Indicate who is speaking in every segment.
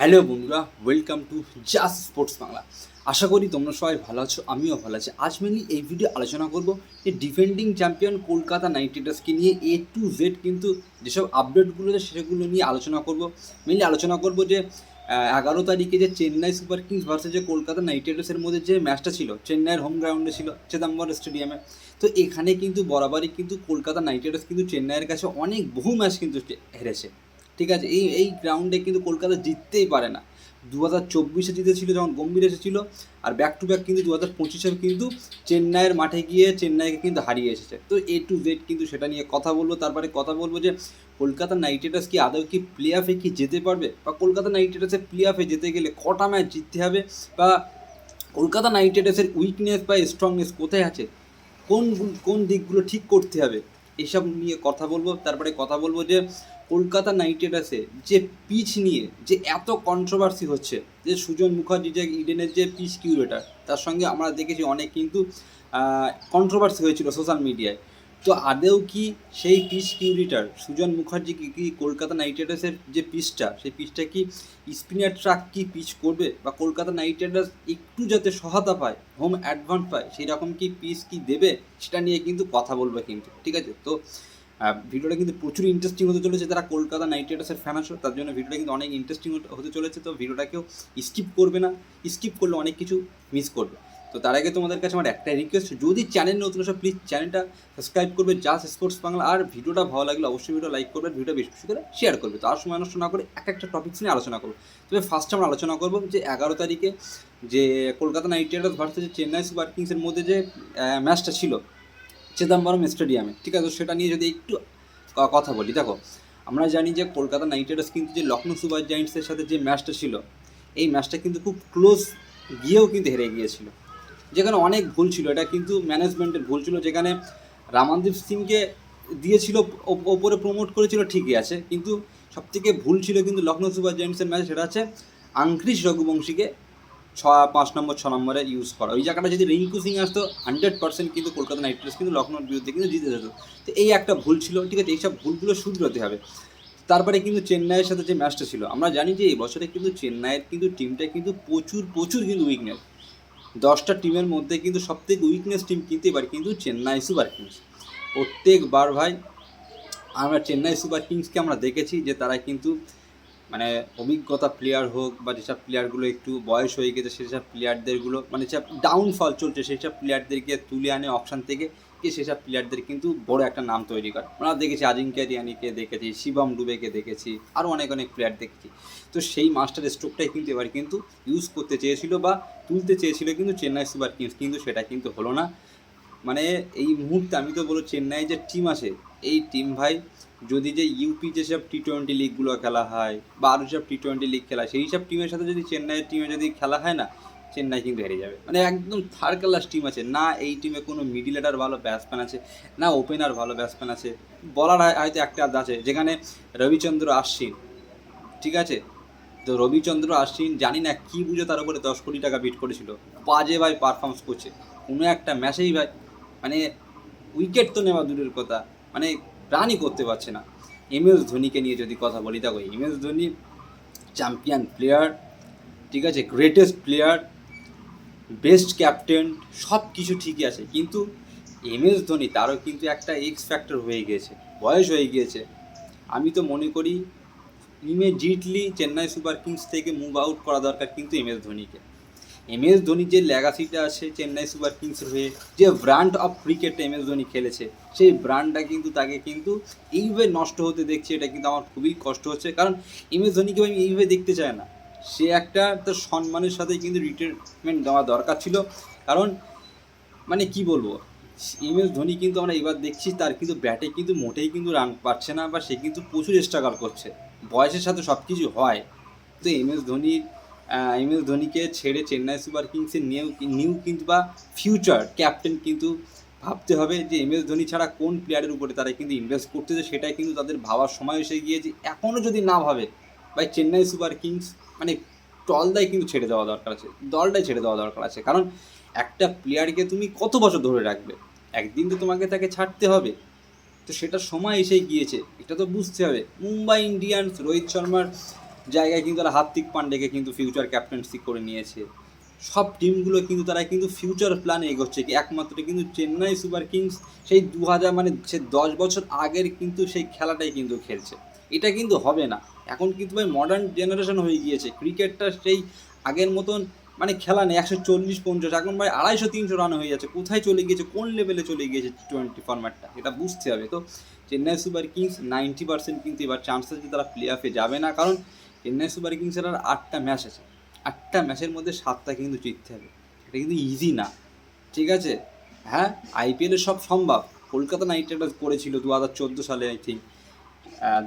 Speaker 1: Hello বন্ধুরা welcome to just sports Bangla আশা করি তোমরা সবাই ভালো আছো, আমিও ভালো আছি। আজ মেনলি এই ভিডিও আলোচনা করব যে ডিফেন্ডিং চ্যাম্পিয়ন কলকাতা নাইট রাইডার্সকে নিয়ে এ টু জেড কিন্তু যেসব আপডেটগুলো আছে সেগুলো নিয়ে আলোচনা করব। মেনলি আলোচনা করব যে এগারো তারিখে যে চেন্নাই সুপার কিংস ভার্সেস যে কলকাতা নাইট রাইডার্সের মধ্যে যে ম্যাচটা ছিল, চেন্নাইয়ের হোম গ্রাউন্ডে ছিল চিদম্বর স্টেডিয়ামে তো এখানে কিন্তু বরাবরই কিন্তু কলকাতা নাইট রাইডার্স কিন্তু চেন্নাইয়ের কাছে অনেক বহু ম্যাচ কিন্তু হেরেছে। ঠিক আছে, এই এই গ্রাউন্ডে কিন্তু কলকাতা জিততেই পারে না। দু হাজার চব্বিশে জিতেছিল যখন গম্ভীর এসেছিল, আর ব্যাক টু ব্যাক কিন্তু দু হাজার পঁচিশে কিন্তু চেন্নাইয়ের মাঠে গিয়ে চেন্নাইকে কিন্তু হারিয়ে এসেছে। তো এ টু জেড কিন্তু সেটা নিয়ে কথা বলব, তারপরে কথা বলব যে কলকাতা নাইট রাইডার্স কি আদৌ কি প্লে অফে কি যেতে পারবে? বা কলকাতা নাইট রাইডার্সের প্লে অফে যেতে গেলে কটা ম্যাচ জিততে হবে? বা কলকাতা নাইট রাইডার্সের উইকনেস বা স্ট্রংনেস কোথায় আছে? কোন কোন দিকগুলো ঠিক করতে হবে? এসব নিয়ে কথা বলব, তারপরে কথা বলব যে কলকাতা নাইট রাইডার্সে যে পিচ নিয়ে, যে এত কন্ট্রোভার্সি হচ্ছে, যে সুজন মুখার্জি যে ইডেনের যে পিচ কিউরেটার তার সঙ্গে আমরা দেখেছি অনেক কিন্তু কন্ট্রোভার্সি হয়েছিল সোশ্যাল মিডিয়ায় তো আদেও কি সেই পিচ কিউরিটার সুজন মুখার্জি কি কি কলকাতা নাইট রাইডার্সের যে পিচটা, সেই পিচটা কি স্পিনার ট্রাক কি পিচ করবে বা কলকাতা নাইট রাইডার্স একটু যাতে সহায়তা পায় হোম অ্যাডভান্স পায়, সেই রকম কি পিচ কি দেবে, সেটা নিয়ে কিন্তু কথা বলবে কিন্তু, ঠিক আছে? তো ভিডিওটা কিন্তু প্রচুর ইন্টারেস্টিং হতে চলেছে যারা কলকাতা নাইট রাইডার্সের ফ্যান আছো, তার জন্য ভিডিওটা কিন্তু অনেক ইন্টারেস্টিং হতে চলেছে, তো ভিডিওটাকেও স্কিপ করবে না। স্কিপ করলে অনেক কিছু মিস করবে। তো তার আগে তোমাদের কাছে আমার একটা রিকোয়েস্ট যদি চ্যানেল নতুন আসো প্লিজ চ্যানেলটা সাবস্ক্রাইব করবে জাস্ট স্পোর্টস বাংলা। আর ভিডিওটা ভালো লাগলে অবশ্যই ভিডিও লাইক করবে, ভিডিওটা বেশি বেশি করে শেয়ার করবে। তো আর সময় নষ্ট না করে এক একটা টপিক্স নিয়ে আলোচনা করব। তবে ফার্স্ট আমরা আলোচনা করব যে এগারো তারিখে যে Kolkata knight riders versus Chennai super কিংসের মধ্যে যে ম্যাচটা ছিল চিদম্বরম স্টেডিয়ামে, ঠিক আছে? সেটা নিয়ে যদি একটু কথা বলি। দেখো, আমরা জানি যে কলকাতা নাইট রাইডার্স কিন্তু যে লখনৌ সুপার জায়েন্টসের সাথে যে ম্যাচটা ছিল, এই ম্যাচটা কিন্তু খুব ক্লোজ গিয়েও কিন্তু হেরে গিয়েছিল। যেখানে অনেক ভুল ছিল, এটা কিন্তু ম্যানেজমেন্টের ভুল ছিল। যেখানে রামানদীপ সিংকে দিয়েছিল, ওপ- ওপরে প্রমোট করেছিল, ঠিকই আছে। কিন্তু সবথেকে ভুল ছিল কিন্তু লখনৌ সুপার জায়েন্টসের ম্যাচ, সেটা হচ্ছে আংক্রিস রঘুবংশীকে ছ, পাঁচ নম্বর, ছ নম্বরে ইউজ করা। ওই জায়গাটা যদি রিঙ্কু সিং আসতো হান্ড্রেড পার্সেন্ট কিন্তু কলকাতা নাইট রাইডার্স কিন্তু লখনৌর বিরুদ্ধে কিন্তু জিতে যেত। তো এই একটা ভুল ছিল, ঠিক আছে? এইসব ভুলগুলো শুধরোতে হবে। তারপরে কিন্তু চেন্নাইয়ের সাথে যে ম্যাচটা ছিল, আমরা জানি যে এই বছরে কিন্তু চেন্নাইয়ের কিন্তু টিমটা কিন্তু প্রচুর প্রচুর কিন্তু উইকনেস দশটা টিমের মধ্যে কিন্তু সবথেকে উইকনেস টিম কিন্তু এবার কিন্তু চেন্নাই সুপার কিংস। প্রত্যেকবার ভাই, আমরা চেন্নাই সুপার কিংসকে আমরা দেখেছি যে তারা কিন্তু মানে অভিজ্ঞতা প্লেয়ার হোক বা যেসব প্লেয়ারগুলো একটু বয়স হয়ে গেছে, সেসব প্লেয়ারদেরগুলো মানে যেসব ডাউনফল চলছে সেই সব প্লেয়ারদেরকে তুলে আনে অপশান থেকে, কে সেসব প্লেয়ারদের কিন্তু বড় একটা নাম তৈরি করে। আমরা দেখেছি আজিঙ্ক্য রিয়ানিকে দেখেছি, শিবম ডুবেকে দেখেছি আরও অনেক অনেক প্লেয়ার দেখেছি। তো সেই মাস্টার স্ট্রোকটাই কিন্তু এবার কিন্তু ইউজ করতে চেয়েছিল বা তুলতে চেয়েছিল কিন্তু চেন্নাই সুপার কিংস, কিন্তু সেটা কিন্তু হলো না। মানে এই মুহূর্তে আমি তো বলব চেন্নাই যে টিম আছে, এই টিম ভাই যদি যে ইউপি যেসব টি টোয়েন্টি লিগগুলো খেলা হয় বা আরও যেসব টি টোয়েন্টি লিগ খেলা সেই সব টিমের সাথে যদি চেন্নাইয়ের টিমে যদি খেলা হয় না, চেন্নাই কিন্তু হেরে যাবে। মানে একদম থার্ড ক্লাস টিম আছে, না এই টিমে কোনো মিডিল অর্ডার ভালো ব্যাটসম্যান আছে, না ওপেনার ভালো ব্যাটসম্যান আছে বলার হয়- হয়তো একটা আছে, যেখানে রবিচন্দ্র আশ্বিন, ঠিক আছে? তো রবিচন্দ্র আশ্বিন জানি না কী বুঝে তার উপরে দশ কোটি টাকা বিট করেছিল, বাজে ভাই পারফর্মেন্স করছে, কোনো একটা ম্যাচেই ভাই মানে উইকেট তো নেওয়া দূরের কথা। মানে রানই করতে পারছে না। এম এস ধোনিকে নিয়ে যদি কথা বলি, দেখো M S Dhoni champion player ঠিক আছে গ্রেটেস্ট প্লেয়ার বেস্ট ক্যাপ্টেন সব কিছু ঠিকই আছে। কিন্তু এম এস ধোনি, তারও কিন্তু একটা এক্স ফ্যাক্টর হয়ে গিয়েছে, বয়স হয়ে গিয়েছে। আমি তো মনে করি ইমিডিয়েটলি চেন্নাই সুপার কিংস থেকে মুভ আউট করা দরকার কিন্তু এম এস ধোনিকে। এম এস ধোনির যে লেগাসিটা আছে, চেন্নাই সুপার কিংসের হয়ে যে brand of cricket M S Dhoni খেলেছে, সেই ব্র্যান্ডটা কিন্তু তাকে কিন্তু এইভাবে নষ্ট হতে দেখছি, এটা কিন্তু আমার খুবই কষ্ট হচ্ছে। কারণ এম এস ধোনিকে আমি এইভাবে দেখতে চাই না। সে একটা তার সম্মানের সাথে কিন্তু রিটায়ারমেন্ট দেওয়া দরকার ছিল। কারণ মানে কি বলব? এম এস ধোনি কিন্তু আমরা এবার দেখছি, তার কিন্তু ব্যাটে কিন্তু মোটেই কিন্তু রান পাচ্ছে না বা সে কিন্তু প্রচুর স্ট্রাগল করছে। বয়সের সাথে সব কিছু হয়। তো এম এস ধোনির এম এস ধোনিকে ছেড়ে চেন্নাই সুপার কিংসের নিউ নিউ কিন্তু বা ফিউচার ক্যাপ্টেন কিন্তু ভাবতে হবে যে এম এস ধোনি ছাড়া কোন প্লেয়ারের উপরে তারা কিন্তু ইনভেস্ট করতেছে সেটাই কিন্তু তাদের ভাবার সময় এসে গিয়েছে। এখনও যদি না ভাবে, ভাই চেন্নাই সুপার কিংস মানে দলটাই কিন্তু ছেড়ে দেওয়া দরকার আছে, দলটাই ছেড়ে দেওয়া দরকার আছে। কারণ একটা প্লেয়ারকে তুমি কত বছর ধরে রাখবে? একদিন তো তোমাকে তাকে ছাড়তে হবে। তো সেটা সময় এসে গিয়েছে, এটা তো বুঝতে হবে। মুম্বাই ইন্ডিয়ান্স রোহিত শর্মার জায়গায় কিন্তু তারা হার্দিক পান্ডেকে কিন্তু ফিউচার ক্যাপ্টেন্সি করে নিয়েছে। সব টিমগুলো কিন্তু তারা কিন্তু ফিউচার প্ল্যানে এগোচ্ছে কি? একমাত্র কিন্তু চেন্নাই সুপার কিংস সেই দু হাজার মানে সে দশ বছর আগের কিন্তু সেই খেলাটাই কিন্তু খেলছে। এটা কিন্তু হবে না। এখন কিন্তু ভাই মডার্ন জেনারেশন হয়ে গিয়েছে। ক্রিকেটটা সেই আগের মতন মানে খেলা নেই। একশো চল্লিশ, পঞ্চাশ, এখন ভাই আড়াইশো, তিনশো রান হয়ে যাচ্ছে। কোথায় চলে গিয়েছে? কোন লেভেলে চলে গিয়েছে টি টোয়েন্টি ফরম্যাটটা এটা বুঝতে হবে। তো Chennai super kings ninety percent কিন্তু এবার চান্স আছে তারা প্লে অফে যাবে না। কারণ চেন্নাই সুপার কিংসের আর আটটা ম্যাচ আছে। আটটা ম্যাচের মধ্যে সাতটা কিন্তু জিততে হবে। এটা কিন্তু ইজি না। ঠিক আছে? হ্যাঁ আইপিএলে সব সম্ভব। কলকাতা নাইট রাইডার্স করেছিল দু হাজার চোদ্দ সালে আই থিঙ্ক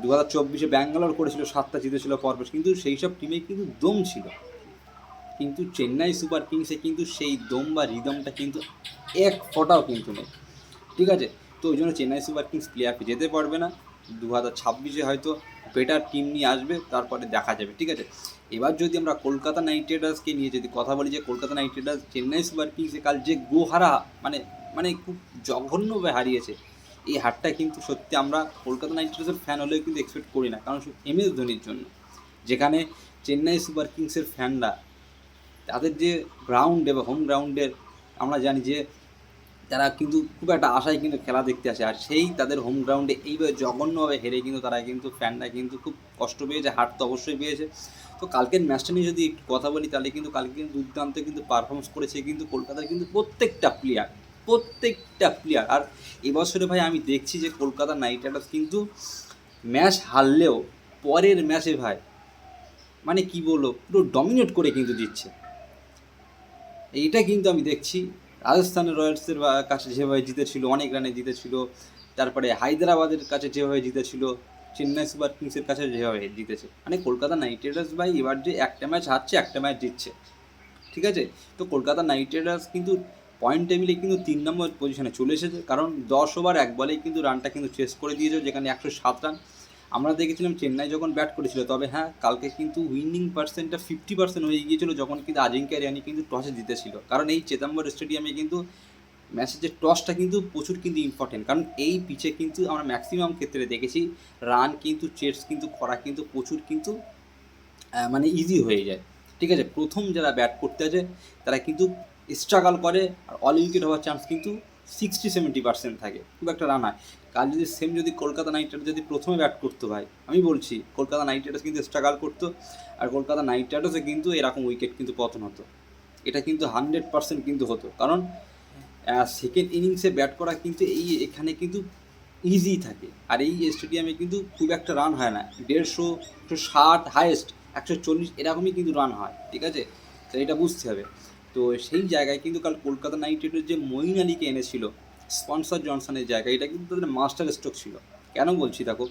Speaker 1: দু হাজার চব্বিশে ব্যাঙ্গালোর করেছিল, সাতটা জিতেছিল পরপর কিন্তু সেই সব টিমে কিন্তু দম ছিল। কিন্তু চেন্নাই সুপার কিংসে কিন্তু সেই দম বা রিদমটা কিন্তু এক ফোটাও কিন্তু নেই। ঠিক আছে? তো ওই জন্য চেন্নাই সুপার কিংস প্লে অফে যেতে পারবে না। দু হাজার ছাব্বিশে হয়তো বেটার টিম নিয়ে আসবে, তারপরে দেখা যাবে, ঠিক আছে? এবার যদি আমরা কলকাতা নাইট রাইডার্সকে নিয়ে যদি কথা বলি যে Kolkata knight riders Chennai super কিংসে কাল যে গোহারা মানে মানে খুব জঘন্যভাবে হারিয়েছে, এই হারটা কিন্তু সত্যি আমরা কলকাতা নাইট রাইডার্সের ফ্যান হলেও কিন্তু এক্সপেক্ট করি না, কারণ এম এস ধোনির জন্য। যেখানে চেন্নাই সুপার কিংসের ফ্যানরা তাদের যে গ্রাউন্ডে বা হোম গ্রাউন্ডের আমরা জানি যে তারা কিন্তু খুব একটা আশায় কিন্তু খেলা দেখতে আসে। আর সেই তাদের হোম গ্রাউন্ডে এইভাবে জঘন্যভাবে হেরে কিন্তু তারা কিন্তু ফ্যানরা কিন্তু খুব কষ্ট পেয়েছে, হার তো অবশ্যই পেয়েছে। তো কালকের ম্যাচটা নিয়ে যদি একটু কথা বলি, তাহলে কিন্তু কালকে কিন্তু দুর্দান্ত কিন্তু পারফরমেন্স করেছে কিন্তু কলকাতার কিন্তু প্রত্যেকটা প্লেয়ার প্রত্যেকটা প্লেয়ার আর এবছরে ভাই আমি দেখছি যে কলকাতা নাইট রাইডার্স কিন্তু ম্যাচ হারলেও পরের ম্যাচে ভাই মানে কি বলব, পুরো ডমিনেট করে কিন্তু দিচ্ছে। এইটা কিন্তু আমি দেখছি। রাজস্থানের রয়্যালসের কাছে যেভাবে জিতেছিল, অনেক রানে জিতেছিল, তারপরে হায়দ্রাবাদের কাছে যেভাবে জিতেছিল, চেন্নাই সুপার কিংসের কাছে যেভাবে জিতেছে। মানে কলকাতা নাইট রাইডার্স ভাই এবার যে একটা ম্যাচ হারছে, একটা ম্যাচ জিতছে। ঠিক আছে? তো কলকাতা নাইট রাইডার্স কিন্তু পয়েন্ট টেবিলে কিন্তু তিন নম্বর পজিশনে চলে এসেছে। কারণ দশ ওভার এক বলেই কিন্তু রানটা কিন্তু চেস করে দিয়েছে, যেখানে একশো সাত রান আমরা দেখেছিলাম চেন্নাই যখন ব্যাট করেছিল, তবে হ্যাঁ কালকে কিন্তু উইনিং পার্সেন্টটা ফিফটি পার্সেন্ট হয়ে গিয়েছিল যখন কিন্তু আজিঙ্কা রিয়ানি কিন্তু টসে জিতেছিল। কারণ এই চেতাম্বর স্টেডিয়ামে কিন্তু ম্যাচের টসটা কিন্তু প্রচুর কিন্তু ইম্পর্টেন্ট কারণ এই পিচে কিন্তু আমরা ম্যাক্সিমাম ক্ষেত্রে দেখেছি রান কিন্তু চেস কিন্তু করা কিন্তু প্রচুর কিন্তু মানে ইজি হয়ে যায়। ঠিক আছে? প্রথম যারা ব্যাট করতে আছে তারা কিন্তু স্ট্রাগল করে, আর অল উইকেট হওয়ার চান্স কিন্তু সিক্সটি সেভেন্টি পার্সেন্ট থাকে, খুব একটা রান হয়। কাল যদি সেম যদি কলকাতা নাইট রাইডার্স যদি প্রথমে ব্যাট করতো ভাই, আমি বলছি কলকাতা নাইট রাইডার্স কিন্তু স্ট্রাগল করতো, আর কলকাতা নাইট রাইডার্সে কিন্তু এরকম উইকেট কিন্তু পতন হতো। এটা কিন্তু হান্ড্রেড পার্সেন্ট কিন্তু হতো। কারণ সেকেন্ড ইনিংসে ব্যাট করা কিন্তু এই এখানে কিন্তু ইজি থাকে। আর এই স্টেডিয়ামে কিন্তু খুব একটা রান হয় না। দেড়শো, একশো ষাট হায়েস্ট একশো চল্লিশ এরকমই কিন্তু রান হয়। ঠিক আছে? তো এটা বুঝতে হবে। তো সেই জায়গায় কিন্তু কাল কলকাতা নাইট রাইডার্স যে মঈন আলীকে এনেছিল, স্পন্সর জনসনের জায়গায়, এটা কিন্তু তাদের মাস্টার স্ট্রোক ছিল। কেন বলছি দেখো?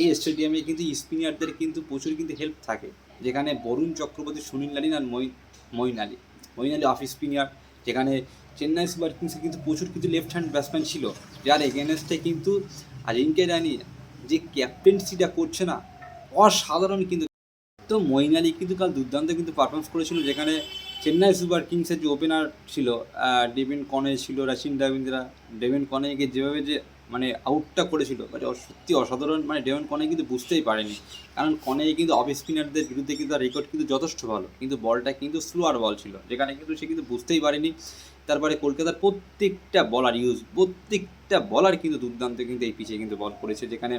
Speaker 1: এই স্টেডিয়ামে কিন্তু স্পিনারদের কিন্তু প্রচুর কিন্তু হেল্প থাকে, যেখানে বরুণ চক্রবর্তী, সুনীল নারিন আর মঈন মঈন আলী। মঈন আলী অফ স্পিনার যেখানে চেন্নাই সুপার কিংসে কিন্তু প্রচুর কিন্তু লেফট হ্যান্ড ব্যাটসম্যান ছিল, যার এগেনস্টে কিন্তু আজিঙ্কে রানি যে ক্যাপ্টেন্সিটা করছে না, অসাধারণ কিন্তু। তো মঈন আলী কিন্তু কাল দুর্দান্ত কিন্তু পারফরমেন্স করেছিল, যেখানে চেন্নাই সুপার কিংসের যে ওপেনার ছিল ডেভিন কনে ছিল, রাশিন রবীন্দ্রা ডেভিন কনেকে যেভাবে যে মানে আউটটা করেছিল মানে সত্যি অসাধারণ মানে ডেভিন কনে কিন্তু বুঝতেই পারেনি। কারণ কনে কিন্তু অফ স্পিনারদের বিরুদ্ধে কিন্তু তার রেকর্ড কিন্তু যথেষ্ট ভালো, কিন্তু বলটা কিন্তু স্লোয়ার বল ছিল, যেখানে কিন্তু সে কিন্তু বুঝতেই পারেনি। তারপরে কলকাতার প্রত্যেকটা বলার ইউজ প্রত্যেকটা বলার কিন্তু দুর্দান্ত কিন্তু এই পিছিয়ে কিন্তু বল করেছে, যেখানে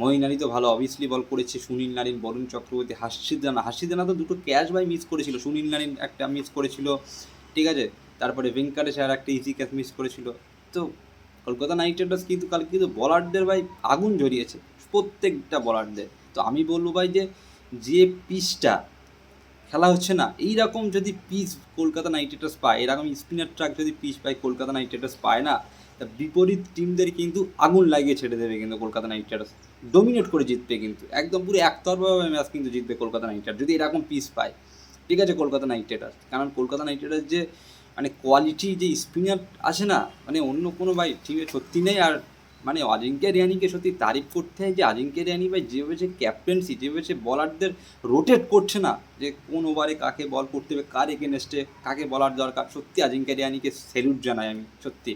Speaker 1: মঈন আলী তো ভালো অবভিয়াসলি বল করেছে, সুনীল নারিন, বরুণ চক্রবর্তী, হাসিদ রানা হাসিদ রানা তো দুটো ক্যাচ বাই মিস করেছিল, সুনীল নারিন একটা মিস করেছিল, ঠিক আছে? তারপরে ভেঙ্কাটেশ আর একটা ইজি ক্যাচ মিস করেছিল। তো কলকাতা নাইট রাইডার্স কিন্তু কাল কিন্তু বলারদের ভাই আগুন ঝরিয়েছে প্রত্যেকটা বলারদের তো আমি বলব ভাই যে যে পিচটা খেলা হচ্ছে না, এইরকম যদি পিচ কলকাতা নাইট রাইডার্স পায়, এরকম স্পিনার ট্রাক যদি পিচ পায়, কলকাতা নাইট রাইডার্স পায় না, তা বিপরীত টিমদের কিন্তু আগুন লাগিয়ে ছেড়ে দেবে কিন্তু কলকাতা নাইট রাইডার্স। ডোমিনেট করে জিতবে কিন্তু। একদম পুরো একতরফাভাবে ম্যাচ কিন্তু জিতবে কলকাতা নাইট রাইডার্স। যদি এরকম পিস পায়, ঠিক আছে কলকাতা নাইট রাইডার্স। কারণ কলকাতা নাইট রাইডার্স যে মানে কোয়ালিটি যে স্পিনার আছে না মানে অন্য কোনো ভাই টিমে সত্যি নেই। আর মানে অজিঙ্ক্য রিয়ানিকে সত্যি তারিফ করতে হয় যে, অজিঙ্ক্য রিয়ানি ভাই যেভাবে সে ক্যাপ্টেন্সি যেভাবে সে বলারদের রোটেট করছে না, যে কোন ওভারে কাকে বল করতে হবে, কার এগেনস্টে কাকে বলার দরকার, সত্যি অজিঙ্ক্য রিয়ানিকে স্যালুট জানাই আমি, সত্যি।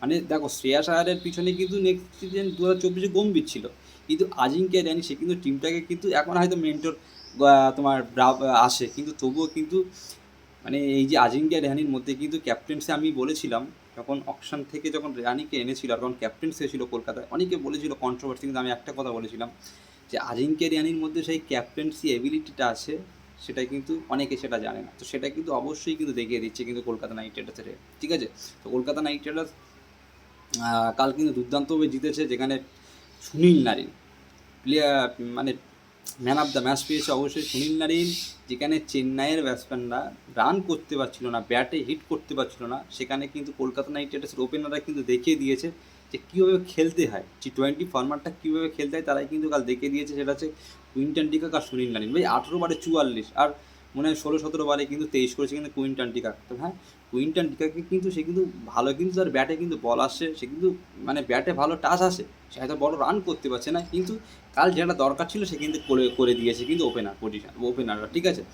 Speaker 1: মানে দেখো শ্রেয়াস আয়ারের পিছনে কিন্তু নেক্সট সিজন দু হাজার চব্বিশে গম্ভীর ছিল। কিন্তু আজিঙ্ক্য রিয়ানি সে কিন্তু টিমটাকে কিন্তু এখন হয়তো মেন্টর তোমার আসে। কিন্তু তবুও কিন্তু মানে এই যে আজিঙ্কা রেহানির মধ্যে কিন্তু ক্যাপ্টেন্সি আমি বলেছিলাম, যখন অকশন থেকে যখন রেহানিকে এনেছিল, আর যখন ক্যাপ্টেন্সি হয়েছিল কলকাতায়, অনেকে বলেছিল কন্ট্রোভার্সি কিন্তু আমি একটা কথা বলেছিলাম যে আজিঙ্কা রেহানির মধ্যে সেই ক্যাপ্টেন্সি এবিলিটিটা আছে, সেটা কিন্তু অনেকে সেটা জানে না। তো সেটা কিন্তু অবশ্যই কিন্তু দেখিয়ে দিচ্ছে কিন্তু কলকাতা নাইট রাইডার্সের ঠিক আছে? তো কলকাতা নাইট রাইডার্স কাল কিন্তু দুর্দান্তভাবে জিতেছে, যেখানে সুনীল নারিন। প্লেয়ার মানে ম্যান অফ দ্য ম্যাচ পেয়েছে অবশ্যই সুনীল নারিন, যেখানে চেন্নাইয়ের ব্যাটসম্যানরা রান করতে পারছিল না ব্যাটে হিট করতে পারছিল না, সেখানে কিন্তু কলকাতা নাইট রাইডার্সের ওপেনাররা কিন্তু দেখিয়ে দিয়েছে যে কীভাবে খেলতে হয়। টি টোয়েন্টি ফরম্যাটটা কীভাবে খেলতে হয় তারাই কিন্তু কাল দেখিয়ে দিয়েছে, সেটা হচ্ছে কুইন্টন টিকাক আর সুনীল নারিন। ভাই, আঠেরো বারে চুয়াল্লিশ, আর মনে হয় ষোলো সতেরো বারে কিন্তু তেইশ করেছে কিন্তু কুইন্টন টিকাক তো হ্যাঁ কুইন্টন টিকাকে কিন্তু সে কিন্তু ভালো, কিন্তু তার ব্যাটে কিন্তু বল আসছে সে কিন্তু মানে ব্যাটে ভালো টাচ আসে, সে হয়তো বড় রান করতে পারছে না, কিন্তু কাল যেটা দরকার ছিল সে কিন্তু করে করে দিয়েছে কিন্তু ওপেনার পজিশন ওপেনাররা ঠিক আছে?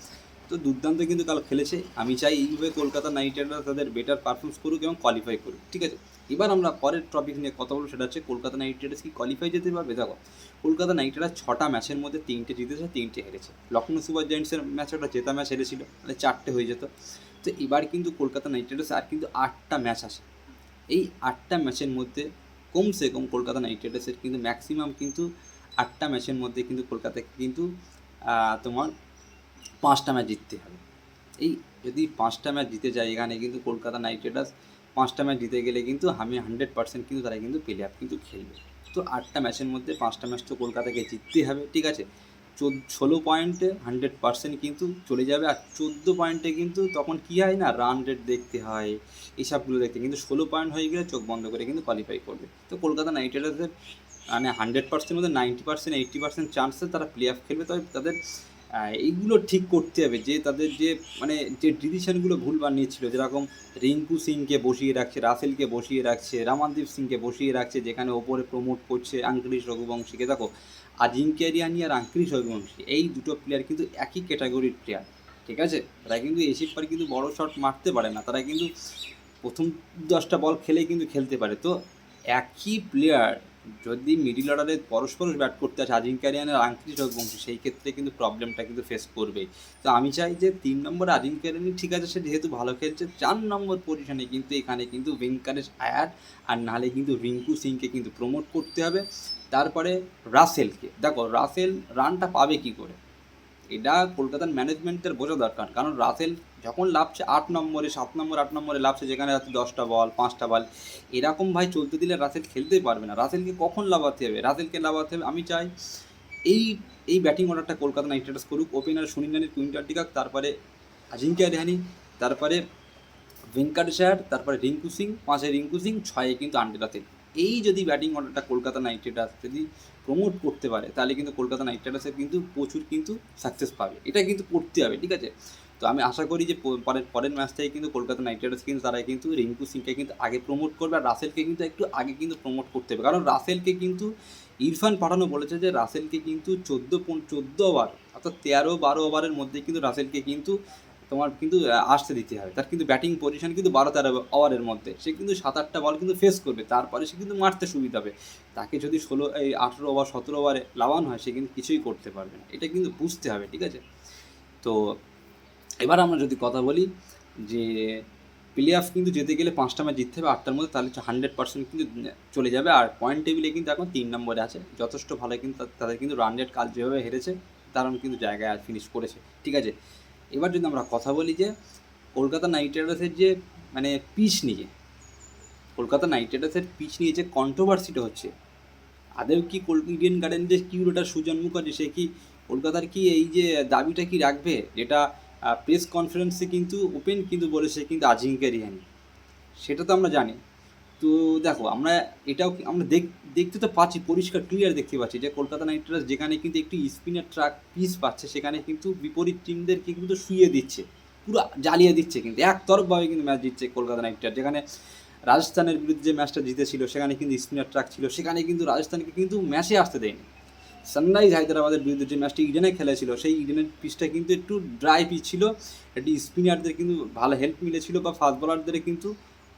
Speaker 1: তো দুর্দান্ত কিন্তু কাল খেলেছে, আমি চাই এইভাবে কলকাতা নাইট রাইডার্স তাদের বেটার পারফরমেন্স করুক এবং কোয়ালিফাই করুক, ঠিক আছে? এবার আমরা পরের টপিক নিয়ে কথা বলব, সেটা হচ্ছে কলকাতা নাইট রাইডার্স কি কোয়ালিফাই যেতে পারবে? দেখো, কলকাতা নাইট রাইডার্স ছটা ম্যাচের মধ্যে তিনটে জিতেছে, তিনটে হেরেছে। লখনৌ সুপার জায়েন্টসের ম্যাচ ওটা জেতা ম্যাচ হেরেছিল মানে চারটে হয়ে যেত। তো এবার কিন্তু কলকাতা নাইট রাইডার্স আর কিন্তু আটটা ম্যাচ আসে। এই আটটা ম্যাচের মধ্যে কমসে কম কলকাতা নাইট রাইডার্সের কিন্তু ম্যাক্সিমাম কিন্তু আটটা ম্যাচের মধ্যে কিন্তু কলকাতাকে কিন্তু তোমার পাঁচটা ম্যাচ জিততে হবে। এই যদি পাঁচটা ম্যাচ জিতে যায়, এখানে কিন্তু কলকাতা নাইট রাইডার্স পাঁচটা ম্যাচ জিতে গেলে কিন্তু আমি হান্ড্রেড পার্সেন্ট কিন্তু তারা কিন্তু প্লে অফ কিন্তু খেলবে। তো আটটা ম্যাচের মধ্যে পাঁচটা ম্যাচ তো কলকাতাকে জিততে হবে, ঠিক আছে? চোদ্দ, ষোলো পয়েন্টে হান্ড্রেড পার্সেন্ট কিন্তু চলে যাবে। আর চোদ্দ পয়েন্টে কিন্তু তখন কী হয় না? রান রেট দেখতে হয় এইসবগুলো দেখতে কিন্তু ষোলো পয়েন্ট হয়ে গেলে চোখ বন্ধ করে কিন্তু কোয়ালিফাই করবে। তো কলকাতা নাইট রাইডার্সের মানে হান্ড্রেড পার্সেন্টের মধ্যে নাইনটি পার্সেন্ট এইট্টি পার্সেন্ট চান্সে তারা প্লে অফ খেলবে। তবে তাদের এইগুলো ঠিক করতে হবে যে তাদের যে মানে যে ডিসিশনগুলো ভুল বানিয়েছিল, যেরকম রিঙ্কু সিংকে বসিয়ে রাখছে, রাসেলকে বসিয়ে রাখছে, রামানদীপ সিংকে বসিয়ে রাখছে, যেখানে ওপরে প্রমোট করছে আঙ্করিশ রঘুবংশীকে। দেখো আজিঙ্ক্য রিয়ানি আর আঙ্করিশ রঘুবংশী এই দুটো প্লেয়ার কিন্তু একই ক্যাটাগরির প্লেয়ার ঠিক আছে? তারা কিন্তু এসির পরে কিন্তু বড় শট মারতে পারে না, তারা কিন্তু প্রথম দশটা বল খেলে কিন্তু খেলতে পারে। তো একই প্লেয়ার যদি মিডিল অর্ডারে পরস্পর ব্যাট করতে আসে আজিঙ্ক্য রিয়ান আর আঙ্করিশ রঘুবংশী সেই ক্ষেত্রে কিন্তু প্রবলেমটা কিন্তু ফেস করবেই। তো আমি চাই যে তিন নম্বর আজিঙ্কারিয়ানি ঠিক আছে, সে যেহেতু ভালো খেলছে, চার নম্বর পজিশনে কিন্তু এখানে কিন্তু ভেঙ্কারেশ আয়ার আর নাহলে কিন্তু রিঙ্কু সিংকে কিন্তু প্রমোট করতে হবে। তারপরে রাসেলকে দেখো রাসেল রানটা পাবে কি করে? এটা কলকাতার ম্যানেজমেন্টের বোঝা দরকার। কারণ রাসেল যখন লাভছে আট নম্বরে, সাত নম্বর, আট নম্বরে লাভছে যেখানে হয়তো দশটা বল, পাঁচটা বল, এরকম ভাই চলতে দিলে রাসেল খেলতেই পারবে না। রাসেলকে কখন লাভাতে হবে? রাসেলকে লাভাতে হবে, আমি চাই এই এই ব্যাটিং অর্ডারটা কলকাতা নাইট রাইডার্স করুক। Opener Sunil Narine Quinton de Kock তারপরে আজিঙ্ক্য রেহানি তারপরে ভেঙ্কটেশ্বর তারপরে রিঙ্কু সিং, পাঁচে রিঙ্কু সিং, ছয়ে কিন্তু আন্ডে রাসেল। এই যদি ব্যাটিং অর্ডারটা কলকাতা নাইট রাইডার্স যদি প্রমোট করতে পারে, তাহলে কিন্তু কলকাতা নাইট রাইডার্সের কিন্তু প্রচুর কিন্তু সাকসেস পাবে। এটা কিন্তু করতে হবে, ঠিক আছে? তো আমি আশা করি যে পরের পরের ম্যাচটাই কিন্তু কলকাতা নাইট রাইডার্স কিন্তু তারা কিন্তু রিঙ্কু সিংকে কিন্তু আগে প্রমোট করবে, আর রাসেলকে কিন্তু একটু আগে কিন্তু প্রমোট করতে হবে। কারণ রাসেলকে কিন্তু ইরফান পাঠানো বলেছে যে রাসেলকে কিন্তু চোদ্দ চোদ্দ ওভার অর্থাৎ তেরো বারো ওভারের মধ্যে কিন্তু রাসেলকে কিন্তু তোমার কিন্তু আসতে দিতে হবে। তার কিন্তু ব্যাটিং পজিশন কিন্তু বারো তেরো ওভারের মধ্যে। সে কিন্তু সাত আটটা বল কিন্তু ফেস করবে। তারপরে সে কিন্তু মারতে সুবিধা হবে। তাকে যদি ষোলো, এই আঠেরো ওভার সতেরো ওভারে লাভান হয়, সে কিন্তু কিছুই করতে পারবে না। এটা কিন্তু বুঝতে হবে, ঠিক আছে? তো, এবার আমরা যদি কথা বলি যে প্লে অফ কিন্তু যেতে গেলে পাঁচটা ম্যাচ জিততে হবে, আটটার মধ্যে, তাহলে হান্ড্রেড পার্সেন্ট কিন্তু চলে যাবে। আর পয়েন্ট টেবিলে কিন্তু এখন তিন নম্বরে আছে। যথেষ্ট ভালো কিন্তু, তাদের কিন্তু রান রেট কাল যেভাবে হেরেছে, দারুণ কিন্তু জায়গায় ফিনিশ করেছে, ঠিক আছে? এবার যদি আমরা কথা বলি যে কলকাতা নাইট রাইডার্সের যে মানে পিচ নিয়ে, কলকাতা নাইট রাইডার্সের পিচ নিয়ে যে কন্ট্রোভার্সিটা হচ্ছে আদেও কি ইডেন গার্ডেন যে কিউরোটা সুজন মুখার্জি সে কি কলকাতার কি এই যে দাবিটা কি রাখবে, যেটা প্রেস কনফারেন্সে কিন্তু ওপেন কিন্তু বলেছে, কিন্তু আজিঙ্ক্য রিহানি সেটা তো আমরা জানি। তো দেখো, আমরা এটাও আমরা দেখ দেখতে তো পাচ্ছি, পরিষ্কার ক্লিয়ার দেখতে পাচ্ছি যে কলকাতা নাইট রাইডার্স যেখানে কিন্তু একটি স্পিনার ট্রাক পিস পাচ্ছে, সেখানে কিন্তু বিপরীত টিমদেরকে কিন্তু শুয়ে দিচ্ছে, পুরো জ্বালিয়ে দিচ্ছে কিন্তু, একতরফভাবে কিন্তু ম্যাচ জিতছে কলকাতা নাইট রাইডার্স যেখানে রাজস্থানের বিরুদ্ধে যে ম্যাচটা জিতেছিল, সেখানে কিন্তু স্পিনার ট্রাক ছিল, সেখানে কিন্তু রাজস্থানকে কিন্তু ম্যাচে আসতে দেয়নি। সানরাইজ হায়দ্রাবাদের বিরুদ্ধে যে ম্যাচটি ইডেনে খেলেছিল, সেই ইডেনের পিচটা কিন্তু একটু ড্রাই পিচ ছিল একটি স্পিনারদের কিন্তু ভালো হেল্প মিলেছিল বা ফাস্ট বলারদের কিন্তু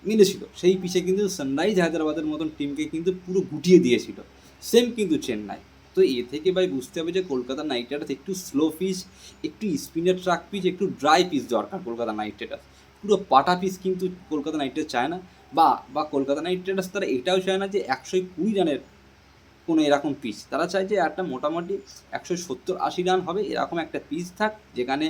Speaker 1: মিলেছিল। সেই পিচে কিন্তু সানরাইজ হায়দ্রাবাদের মতন টিমকে কিন্তু পুরো গুটিয়ে দিয়েছিল। সেম কিন্তু চেন্নাই। তো এ থেকে ভাই বুঝতে হবে যে কলকাতা নাইট রাইডার্স একটু স্লো পিচ একটু স্পিনের ট্রাক পিচ একটু ড্রাই পিচ দরকার কলকাতা নাইট রাইডার্স পুরো পাটা পিচ কিন্তু কলকাতা নাইট রাইডার্স চায় না। বা বা কলকাতা নাইট রাইডার্স তারা এটাও চায় না যে একশো কুড়ি রানের কোনো এরকম পিচ তারা চায় যে একটা মোটামুটি একশো সত্তর আশি রান হবে, এরকম একটা পিচ থাক, যেখানে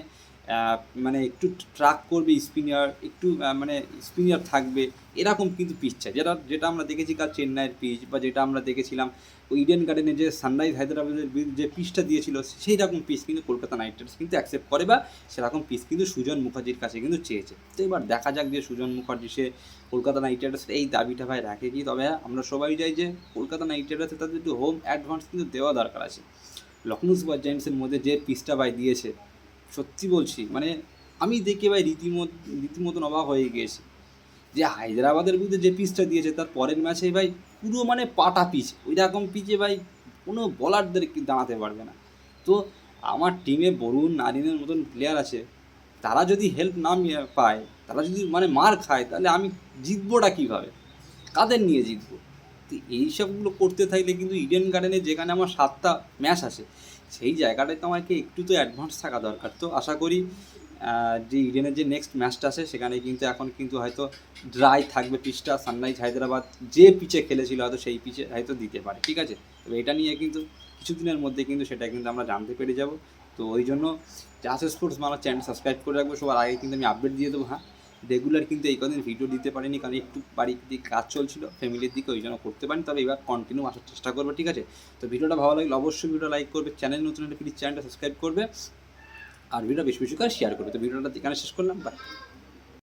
Speaker 1: মানে একটু ট্রাক করবে স্পিনার একটু মানে স্পিনার থাকবে, এরকম কিন্তু পিচ চাই। যেটা যেটা আমরা দেখেছি কাল চেন্নাইয়ের পিচ বা যেটা আমরা দেখেছিলাম ওই ইডেন গার্ডেনে যে সানরাইজ হায়দ্রাবাদের যে পিচটা দিয়েছিল, সেই রকম পিচ কিন্তু কলকাতা নাইট রাইডার্স কিন্তু অ্যাকসেপ্ট করে বা সেরকম পিচ কিন্তু সুজন মুখার্জির কাছে কিন্তু চেয়েছে। তো এবার দেখা যাক যে সুজন মুখার্জি, সে কলকাতা নাইট রাইডার্সের এই দাবিটা ভাই রাখে কি? তবে আমরা সবাই যাই যে কলকাতা নাইট রাইডার্সে তাদের একটু হোম অ্যাডভান্স কিন্তু দেওয়া দরকার আছে। লখনৌ সুপার জায়েন্টসের মধ্যে যে পিচটা ভাই দিয়েছে সত্যি বলছি মানে আমি দেখে ভাই রীতিমত, রীতিমতন অবাক হয়ে গিয়েছি যে হায়দ্রাবাদের বিরুদ্ধে যে পিচটা দিয়েছে, তার পরের ম্যাচে ভাই পুরো মানে পাটা পিচ ওই রকম পিচে ভাই কোনো বলারদের দাঁড়াতে পারবে না। তো আমার টিমে বরুণ, নারিনের মতন প্লেয়ার আছে, তারা যদি হেল্প না পায়, তারা যদি মানে মার খায়, তাহলে আমি জিতবোটা কীভাবে? কাদের নিয়ে জিতবো? তো এইসবগুলো করতে থাকলে কিন্তু ইডেন গার্ডেনে যেখানে আমার সাতটা ম্যাচ আছে সেই জায়গাটায় তো আমাকে একটু তো অ্যাডভান্স থাকা দরকার। তো আশা করি যে ইডেনের যে নেক্সট ম্যাচটা আছে, সেখানে কিন্তু এখন কিন্তু হয়তো ড্রাই থাকবে পিচটা সানরাইজ হায়দ্রাবাদ যে পিচে খেলেছিল হয়তো সেই পিচে হয়তো দিতে পারে, ঠিক আছে? তবে এটা নিয়ে কিন্তু কিছুদিনের মধ্যে কিন্তু সেটা কিন্তু আমরা জানতে পেরে যাব। তো ওই জন্য চাষ স্পোর্টস আমার চ্যানেল সাবস্ক্রাইব করে রাখব, সবার আগে কিন্তু আমি আপডেট দিয়ে দেবো হ্যাঁ? রেগুলার কিন্তু এই কদিন ভিডিও দিতে পারিনি, কারণ একটু বাড়ির দিক কাজ চলছিল ফ্যামিলির দিকে ওই জন্য করতে পারিনি। তবে এবার কন্টিনিউ আসার চেষ্টা করবে, ঠিক আছে? তো ভিডিওটা ভালো লাগলে অবশ্যই ভিডিও লাইক করবে চ্যানেল নতুন হলে প্লিজ চ্যানেলটা সাবস্ক্রাইব করবে, আর ভিডিও বেশি বেশি করে শেয়ার করবে। তো ভিডিওটা এখানে শেষ করলাম বাই